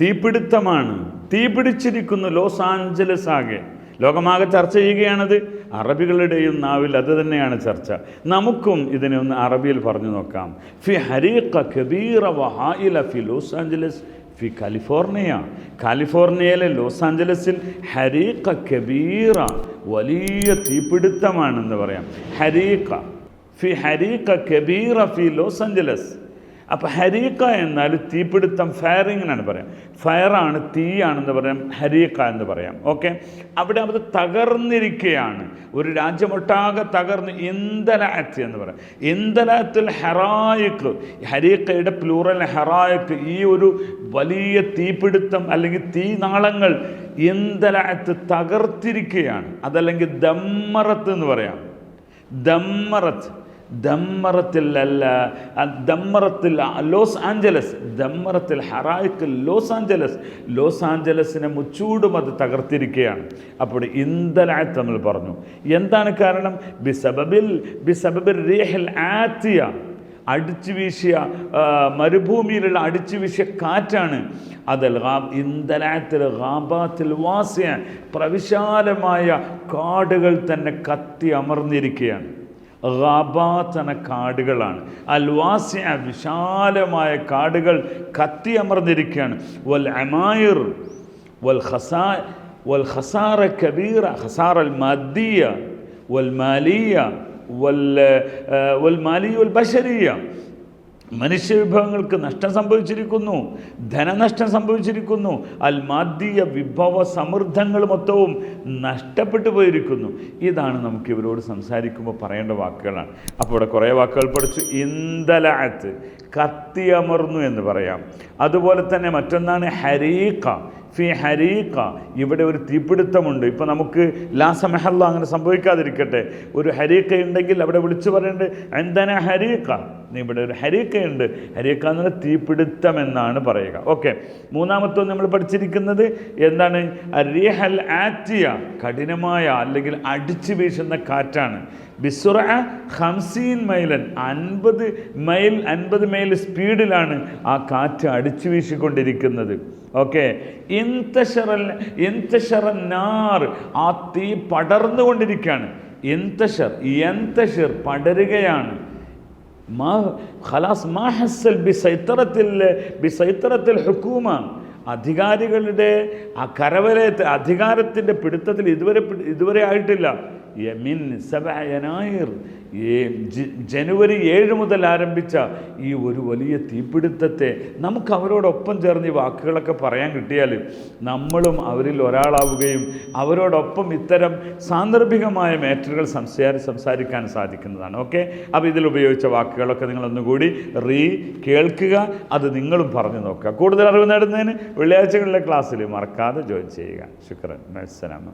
തീപിടുത്തമാണ്. തീപിടിച്ചിരിക്കുന്ന Los Angeles ആകെ ലോകമാകെ ചർച്ച ചെയ്യുകയാണത് അറബികളുടെയും നാവിൽ അത് തന്നെയാണ് ചർച്ച. നമുക്കും ഇതിനെ ഒന്ന് അറബിയിൽ പറഞ്ഞു നോക്കാം. ഫി ഹരീഖ കബീറ വഹായില ഫി ലോസ് ആഞ്ചലസ് ഫി കാലിഫോർണിയ. കാലിഫോർണിയയിലെ ലോസ് ആഞ്ചലസിൽ ഹരീഖ കബീറ വലിയ തീപിടുത്തമാണെന്ന് പറയാം. ഹരീഖ. ഫി ഹരീഖ കബീറ ഫി ലോസ് ആഞ്ചലസ്. അപ്പോൾ ഹരീക്ക എന്നാൽ തീപിടുത്തം ഫയറിംഗ് എന്നാണ് പറയാം. ഫയറാണ് തീയാണെന്ന് പറയാം ഹരീക്ക എന്ന് പറയാം. ഓക്കെ അവിടെ അത് തകർന്നിരിക്കുകയാണ് ഒരു രാജ്യമൊട്ടാകെ തകർന്ന് ഇന്തലാത്ത് എന്ന് പറയാം. ഇന്തലാത്തിൽ ഹെറായിക്ക് ഹരീക്കയുടെ പ്ലൂറൽ ഹെറായിക്ക് ഈ ഒരു വലിയ തീപിടുത്തം അല്ലെങ്കിൽ തീനാളങ്ങൾ ഇന്തലാത്ത് തകർത്തിരിക്കുകയാണ് അതല്ലെങ്കിൽ ദമ്മറത്ത് എന്ന് പറയാം. ദമ്മറത്ത്. ദമ്മറത്തിൽ അല്ല ദമ്മറത്തിൽ ലോസ് ആഞ്ചലസ് ദമ്മറത്തിൽ ഹറായിക്കൽ ലോസ് ആഞ്ചലസ്. ലോസ് ആഞ്ചലസിനെ മുച്ചൂടും അത് തകർത്തിരിക്കുകയാണ്. അപ്പോൾ ഇന്തലായത്ത് നമ്മൾ പറഞ്ഞു. എന്താണ് കാരണം? ബിസബബിൽ ബിസബബിൽ റീഹൽ ആത്തിയ അടിച്ചു വീശിയ മരുഭൂമിയിലുള്ള അടിച്ചു വീശിയ കാറ്റാണ്. അതിൽ ഇന്ധനത്തിൽ ഗാബാത്തിൽ വാസിയ പ്രവിശാലമായ കാടുകൾ തന്നെ കത്തി അമർന്നിരിക്കുകയാണ്. ഗാബാത്ത് തന കാടുകളാണ്. അൽവാസ്യ വിശാലമായ കാടുകൾ കത്തി അമർന്നിരിക്കുകയാണ്. വൽ അമായർ വൽ ഖസാ വൽ ഹസാറ കബീറ ഹസാറൽ മദ്ദിയ വൽ മാലിയ വൽ വൽ മാലിയ വൽ ബഷരിയ മനുഷ്യവിഭവങ്ങൾക്ക് നഷ്ടം സംഭവിച്ചിരിക്കുന്നു ധനനഷ്ടം സംഭവിച്ചിരിക്കുന്നു അൽമാദ്യ വിഭവ സമൃദ്ധങ്ങൾ മൊത്തവും നഷ്ടപ്പെട്ടു പോയിരിക്കുന്നു. ഇതാണ് നമുക്ക് ഇവരോട് സംസാരിക്കുമ്പോൾ പറയേണ്ട വാക്കുകളാണ്. അപ്പോൾ ഇവിടെ കുറേ വാക്കുകൾ പഠിച്ചു. ഇന്തലാത്ത് കത്തിയമർന്നു എന്ന് പറയാം. അതുപോലെ തന്നെ മറ്റൊന്നാണ് ഹരീക്ക ഫി ഹരീക്ക ഇവിടെ ഒരു തീപിടുത്തമുണ്ട്. ഇപ്പോൾ നമുക്ക് ലാസമഹല്ല അങ്ങനെ സംഭവിക്കാതിരിക്കട്ടെ. ഒരു ഹരീക്ക ഉണ്ടെങ്കിൽ അവിടെ വിളിച്ചു പറയേണ്ടത് എന്തന നീ ഇവിടെ ഒരു ഹരീക്കയുണ്ട്. ഹരിയക്ക എന്ന് പറഞ്ഞാൽ തീപിടുത്തം എന്നാണ് പറയുക. ഓക്കെ മൂന്നാമത്തെ നമ്മൾ പഠിച്ചിരിക്കുന്നത് എന്താണ്? റിഹൽ ആറ്റിയ കഠിനമായ അല്ലെങ്കിൽ അടിച്ചു വീശുന്ന കാറ്റാണ്. ബിസുറ ഹംസീൻ മൈലൻ അൻപത് മൈൽ അൻപത് മൈൽ സ്പീഡിലാണ് ആ കാറ്റ് അടിച്ചു വീശിക്കൊണ്ടിരിക്കുന്നത്. ഓക്കെ ഇന്തഷറൽ ഇന്തഷറൻ നാർ ആ തീ പടർന്നുകൊണ്ടിരിക്കുകയാണ്. ഇന്തഷർ എന്തഷർ പടരുകയാണ്. മാ ഖലാസ് മാ ഹസ്സൽ ബി സൈത്തറത്തിൽ ഹുക്കൂമ അധികാരികളുടെ ആ കരവലയത്തെ അധികാരത്തിന്റെ പിടുത്തത്തിൽ ഇതുവരെ ഇതുവരെ ആയിട്ടില്ല. യമിൻ സബയനായിർ ജനുവരി ഏഴ് മുതൽ ആരംഭിച്ച ഈ ഒരു വലിയ തീപിടുത്തത്തെ നമുക്ക് അവരോടൊപ്പം ചേർന്ന് ഈ വാക്കുകളൊക്കെ പറയാൻ കിട്ടിയാൽ നമ്മളും അവരിൽ ഒരാളാവുകയും അവരോടൊപ്പം ഇത്തരം സാന്ദർഭികമായ മേറ്ററുകൾ സംസാര സംസാരിക്കാൻ സാധിക്കുന്നതാണ്. ഓക്കെ? അപ്പോൾ ഇതിൽ ഉപയോഗിച്ച വാക്കുകളൊക്കെ നിങ്ങളൊന്നുകൂടി റീ കേൾക്കുക അത് നിങ്ങളും പറഞ്ഞു നോക്കുക. കൂടുതൽ അറിവ് നേടുന്നതിന് വെള്ളിയാഴ്ചകളിലെ ക്ലാസ്സിൽ മറക്കാതെ ജോയിൻ ചെയ്യുക. ശുക്രൻ. മത്സരം